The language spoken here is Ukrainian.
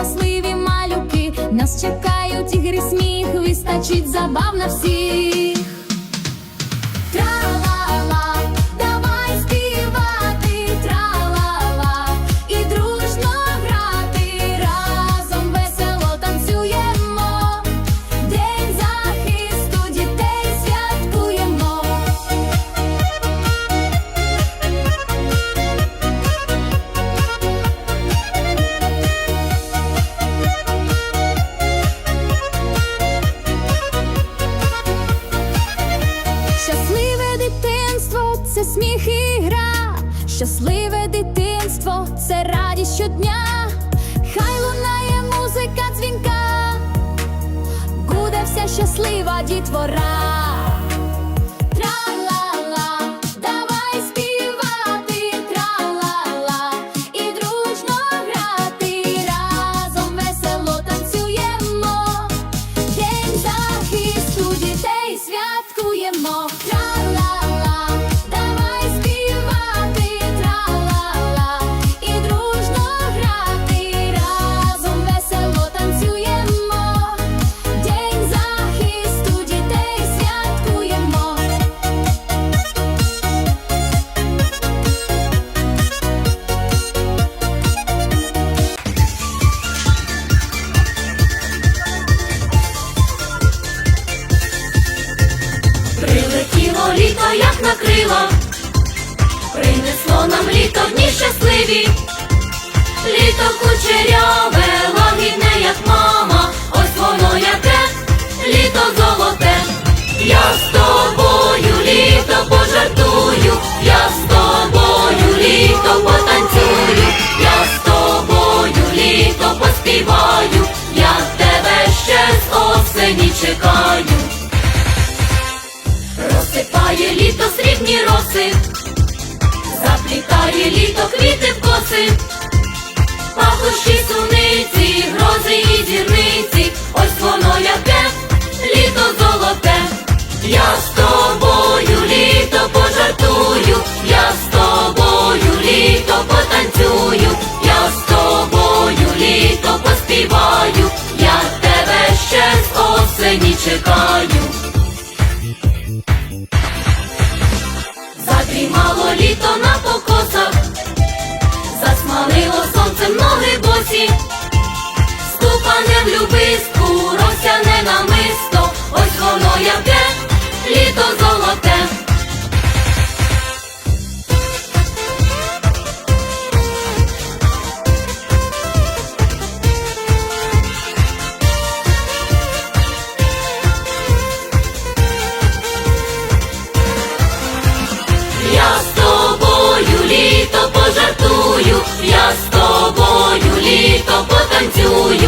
щасливі малюки, нас чекають ігри сміх, вистачить забав на всіх. Це сміх і гра, щасливе дитинство це радість щодня, хай лунає музика дзвінка, буде вся щаслива дітвора. Накрило, принесло нам літо дні щасливі, літо кучеряве, лагідне, як мама, ось воно яке, літо золоте. Я з тобою літо пожартую, я Розсипає літо срібні роси, заплітає літо квіти в коси, пахощі суниці, грози і зірниці, ось воно яке, літо золоте. Я Задрімало літо на покосах, засмалило сонцем ноги босі, ступане в любиску, росяне намисто, ось воно яке, літо золоте. Літо потанцюю,